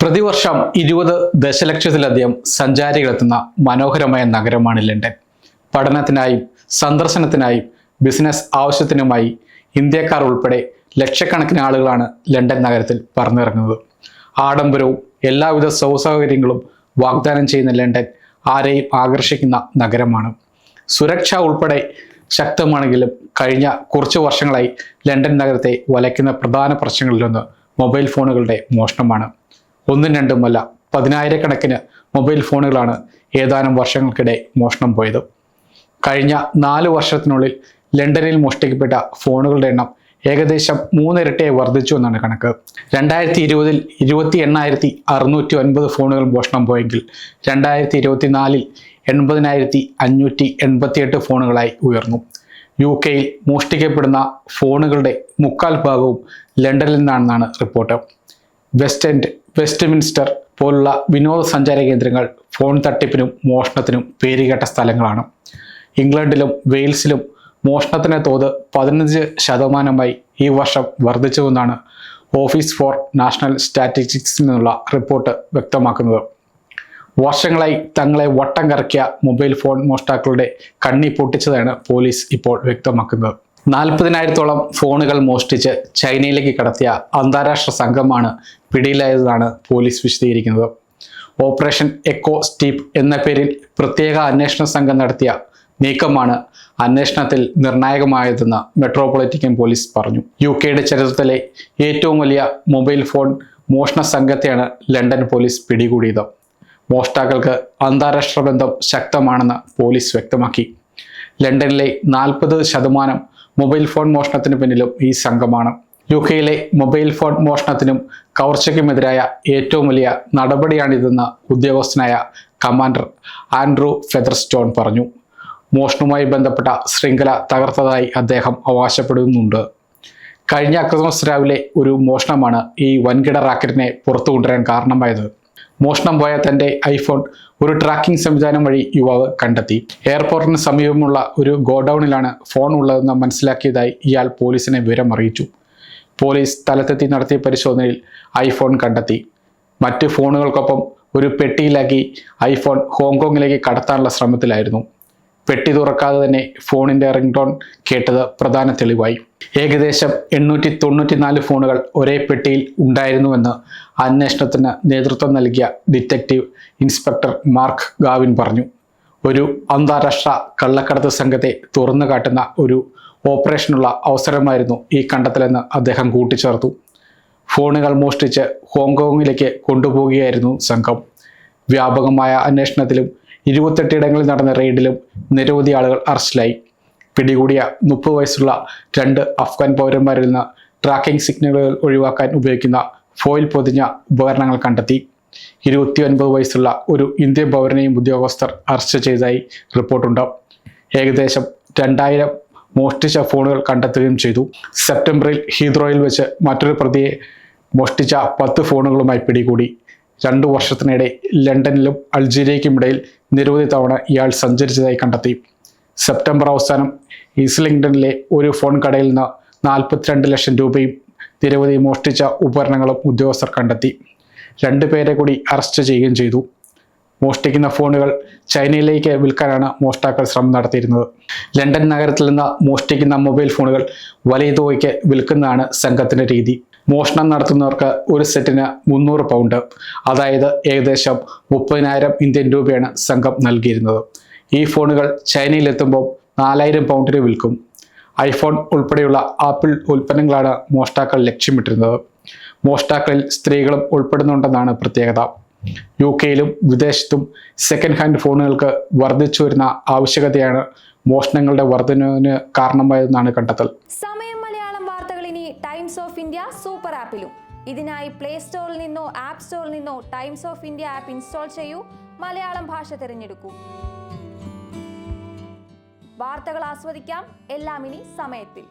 പ്രതിവർഷം ഇരുപത് ദശലക്ഷത്തിലധികം സഞ്ചാരികളെത്തുന്ന മനോഹരമായ നഗരമാണ് ലണ്ടൻ. പഠനത്തിനായും സന്ദർശനത്തിനായും ബിസിനസ് ആവശ്യത്തിനുമായി ഇന്ത്യക്കാർ ഉൾപ്പെടെ ലക്ഷക്കണക്കിന് ആളുകളാണ് ലണ്ടൻ നഗരത്തിൽ പറന്നിറങ്ങുന്നത്. ആഡംബരവും എല്ലാവിധ സൗസൗകര്യങ്ങളും വാഗ്ദാനം ചെയ്യുന്ന ലണ്ടൻ ആരെയും ആകർഷിക്കുന്ന നഗരമാണ്. സുരക്ഷ ഉൾപ്പെടെ ശക്തമാണെങ്കിലും കഴിഞ്ഞ കുറച്ച് വർഷങ്ങളായി ലണ്ടൻ നഗരത്തെ വലയ്ക്കുന്ന പ്രധാന പ്രശ്നങ്ങളിലൊന്ന് മൊബൈൽ ഫോണുകളുടെ മോഷണമാണ്. ഒന്നും രണ്ടുമല്ല പതിനായിരക്കണക്കിന് മൊബൈൽ ഫോണുകളാണ് ഏതാനും വർഷങ്ങൾക്കിടെ മോഷണം പോയത്. കഴിഞ്ഞ നാല് വർഷത്തിനുള്ളിൽ ലണ്ടനിൽ മോഷ്ടിക്കപ്പെട്ട ഫോണുകളുടെ എണ്ണം ഏകദേശം മൂന്നിരട്ടിയെ വർദ്ധിച്ചു എന്നാണ് കണക്ക്. രണ്ടായിരത്തി ഇരുപതിൽ ഇരുപത്തി എണ്ണായിരത്തി അറുന്നൂറ്റി ഒൻപത് ഫോണുകൾ മോഷണം പോയെങ്കിൽ രണ്ടായിരത്തി ഇരുപത്തിനാലിൽ എൺപതിനായിരത്തി അഞ്ഞൂറ്റി എൺപത്തിയെട്ട് ഫോണുകളായി ഉയർന്നു. യു കെയിൽ മോഷ്ടിക്കപ്പെടുന്ന ഫോണുകളുടെ മുക്കാൽ ഭാഗവും ലണ്ടനിൽ നിന്നാണെന്നാണ് report. West End Westminster പോലുള്ള വിനോദസഞ്ചാര കേന്ദ്രങ്ങൾ ഫോൺ തട്ടിപ്പിനും മോഷണത്തിനും പേരുകേട്ട സ്ഥലങ്ങളാണ്. ഇംഗ്ലണ്ടിലും വെയിൽസിലും മോഷണത്തിന്റെ തോത് പതിനഞ്ച് ശതമാനമായി ഈ വർഷം വർദ്ധിച്ചുവെന്നാണ് ഓഫീസ് ഫോർ നാഷണൽ സ്റ്റാറ്റിസ്റ്റിക്സിൽ നിന്നുള്ള റിപ്പോർട്ട് വ്യക്തമാക്കുന്നത്. വർഷങ്ങളായി തങ്ങളെ വട്ടം കറക്കിയ മൊബൈൽ ഫോൺ മോഷ്ടാക്കളുടെ കണ്ണി പൊട്ടിച്ചതാണ് പോലീസ് ഇപ്പോൾ വ്യക്തമാക്കുന്നത്. നാൽപ്പതിനായിരത്തോളം ഫോണുകൾ മോഷ്ടിച്ച് ചൈനയിലേക്ക് കടത്തിയ അന്താരാഷ്ട്ര സംഘമാണ് പിടിയിലായതെന്നാണ് പോലീസ് വിശദീകരിക്കുന്നത്. ഓപ്പറേഷൻ എക്കോ സ്റ്റീപ്പ് എന്ന പേരിൽ പ്രത്യേക അന്വേഷണ സംഘം നടത്തിയ നീക്കമാണ് അന്വേഷണത്തിൽ നിർണായകമായതെന്ന് മെട്രോപൊളിറ്റിക്കൻ പോലീസ് പറഞ്ഞു. യു കെയുടെ ചരിത്രത്തിലെ ഏറ്റവും വലിയ മൊബൈൽ ഫോൺ മോഷണ സംഘത്തെയാണ് ലണ്ടൻ പോലീസ് പിടികൂടിയത്. മോഷ്ടാക്കൾക്ക് അന്താരാഷ്ട്ര ബന്ധം ശക്തമാണെന്ന് പോലീസ് വ്യക്തമാക്കി. ലണ്ടനിലെ നാൽപ്പത് ശതമാനം മൊബൈൽ ഫോൺ മോഷണത്തിന് പിന്നിലും ഈ സംഘമാണ്. യു കെയിലെ മൊബൈൽ ഫോൺ മോഷണത്തിനും കവർച്ചയ്ക്കുമെതിരായ ഏറ്റവും വലിയ നടപടിയാണിതെന്ന് ഉദ്യോഗസ്ഥനായ കമാൻഡർ ആൻഡ്രൂ ഫെദർസ്റ്റോൺ പറഞ്ഞു. മോഷണവുമായി ബന്ധപ്പെട്ട ശൃംഖല തകർത്തതായി അദ്ദേഹം അവകാശപ്പെടുന്നുണ്ട്. കഴിഞ്ഞ ക്രിസ്മസ് രാവിലെ ഒരു മോഷണമാണ് ഈ വൻകിട റാക്കറ്റിനെ പുറത്തു കൊണ്ടുവരാൻ കാരണമായത്. മോഷണം പോയ തന്റെ ഐഫോൺ ഒരു ട്രാക്കിംഗ് സംവിധാനം വഴി യുവാവ് കണ്ടെത്തി. എയർപോർട്ടിന് സമീപമുള്ള ഒരു ഗോഡൌണിലാണ് ഫോൺ ഉള്ളതെന്ന് മനസ്സിലാക്കിയതായി ഇയാൾ പോലീസിനെ വിവരം അറിയിച്ചു പോലീസ് സ്ഥലത്തെത്തി നടത്തിയ പരിശോധനയിൽ ഐഫോൺ കണ്ടെത്തി. മറ്റ് ഫോണുകൾക്കൊപ്പം ഒരു പെട്ടിയിലാക്കി ഐഫോൺ ഹോങ്കോങ്ങിലേക്ക് കടത്താനുള്ള ശ്രമത്തിലായിരുന്നു. പെട്ടി തുറക്കാതെ തന്നെ ഫോണിന്റെ റിംഗ് ടോൺ കേട്ടത് പ്രധാന തെളിവായി. ഏകദേശം എണ്ണൂറ്റി തൊണ്ണൂറ്റിനാല് ഫോണുകൾ ഒരേ പെട്ടിയിൽ ഉണ്ടായിരുന്നുവെന്ന് അന്വേഷണത്തിന് നേതൃത്വം നൽകിയ ഡിറ്റക്റ്റീവ് ഇൻസ്പെക്ടർ മാർക്ക് ഗാവിൻ പറഞ്ഞു. ഒരു അന്താരാഷ്ട്ര കള്ളക്കടത്ത് സംഘത്തെ തുറന്നു കാട്ടുന്ന ഒരു ഓപ്പറേഷനുള്ള അവസരമായിരുന്നു ഈ കണ്ടെത്തലെന്ന് അദ്ദേഹം കൂട്ടിച്ചേർത്തു. ഫോണുകൾ മോഷ്ടിച്ച് ഹോങ്കോങ്ങിലേക്ക് കൊണ്ടുപോവുകയായിരുന്നു സംഘം. വ്യാപകമായ അന്വേഷണത്തിലും ഇരുപത്തെട്ടിടങ്ങളിൽ നടന്ന റെയ്ഡിലും നിരവധി ആളുകൾ അറസ്റ്റിലായി. പിടികൂടിയ മുപ്പത് വയസ്സുള്ള രണ്ട് അഫ്ഗാൻ പൗരന്മാരിൽ നിന്ന് ട്രാക്കിംഗ് സിഗ്നലുകൾ ഒഴിവാക്കാൻ ഉപയോഗിക്കുന്ന ഫോയിൽ പൊതിഞ്ഞ ഉപകരണങ്ങൾ കണ്ടെത്തി. ഇരുപത്തി ഒൻപത് വയസ്സുള്ള ഒരു ഇന്ത്യൻ പൗരനെയും ഉദ്യോഗസ്ഥർ അറസ്റ്റ് ചെയ്തതായി റിപ്പോർട്ടുണ്ട്. ഏകദേശം രണ്ടായിരം മോഷ്ടിച്ച ഫോണുകൾ കണ്ടെത്തുകയും ചെയ്തു. സെപ്റ്റംബറിൽ ഹീദ്രോയിൽ വെച്ച് മറ്റൊരു പ്രതിയെ മോഷ്ടിച്ച പത്ത് ഫോണുകളുമായി പിടികൂടി. രണ്ടു വർഷത്തിനിടെ ലണ്ടനിലും അൾജീരിയയ്ക്കുമിടയിൽ നിരവധി തവണ ഇയാൾ സഞ്ചരിച്ചതായി കണ്ടെത്തി. സെപ്റ്റംബർ അവസാനം ഈസ്ലിംഗ്ടണിലെ ഒരു ഫോൺ കടയിൽ നിന്ന് നാൽപ്പത്തിരണ്ട് ലക്ഷം രൂപയും നിരവധി മോഷ്ടിച്ച ഉപകരണങ്ങളും ഉദ്യോഗസ്ഥർ കണ്ടെത്തി. രണ്ടു പേരെ കൂടി അറസ്റ്റ് ചെയ്യുകയും ചെയ്തു. മോഷ്ടിക്കുന്ന ഫോണുകൾ ചൈനയിലേക്ക് വിൽക്കാനാണ് മോഷ്ടാക്കൾ ശ്രമം നടത്തിയിരുന്നത്. ലണ്ടൻ നഗരത്തിൽ നിന്ന് മോഷ്ടിക്കുന്ന മൊബൈൽ ഫോണുകൾ വലിയ തുകയ്ക്ക് വിൽക്കുന്നതാണ് സംഘത്തിന്റെ രീതി. മോഷണം നടത്തുന്നവർക്ക് ഒരു സെറ്റിന് മുന്നൂറ് പൗണ്ട് അതായത് ഏകദേശം മുപ്പതിനായിരം ഇന്ത്യൻ രൂപയാണ് സംഘം നൽകിയിരുന്നത്. ഈ ഫോണുകൾ ചൈനയിലെത്തുമ്പോൾ നാലായിരം പൗണ്ടിന് വിൽക്കും. ഐഫോൺ ഉൾപ്പെടെയുള്ള ആപ്പിൾ ഉൽപ്പന്നങ്ങളാണ് മോഷ്ടാക്കൾ ലക്ഷ്യമിട്ടിരുന്നത്. മോഷ്ടാക്കളിൽ സ്ത്രീകളും ഉൾപ്പെടുന്നുണ്ടെന്നാണ് പ്രത്യേകത. യു കെയിലും വിദേശത്തും സെക്കൻഡ് ഹാൻഡ് ഫോണുകൾക്ക് വർദ്ധിച്ചു വരുന്ന ആവശ്യകതയാണ് മോഷണങ്ങളുടെ വർധനവിന് കാരണമായതെന്നാണ് കണ്ടെത്തൽ. സമയം മലയാളം വാർത്തകൾ ഇനി ടൈംസ് ഓഫ് ഇന്ത്യ സൂപ്പർ ആപ്പിലും ഇതിനായി പ്ലേ സ്റ്റോറിൽ നിന്നോ ആപ്പ് സ്റ്റോറിൽ നിന്നോ Times of India app install ചെയ്യൂ. മലയാളം ഭാഷ തിരഞ്ഞെടുക്കൂ. വാർത്തകൾ ആസ്വദിക്കാം. എല്ലാം ഇനി സമയത്തിൽ.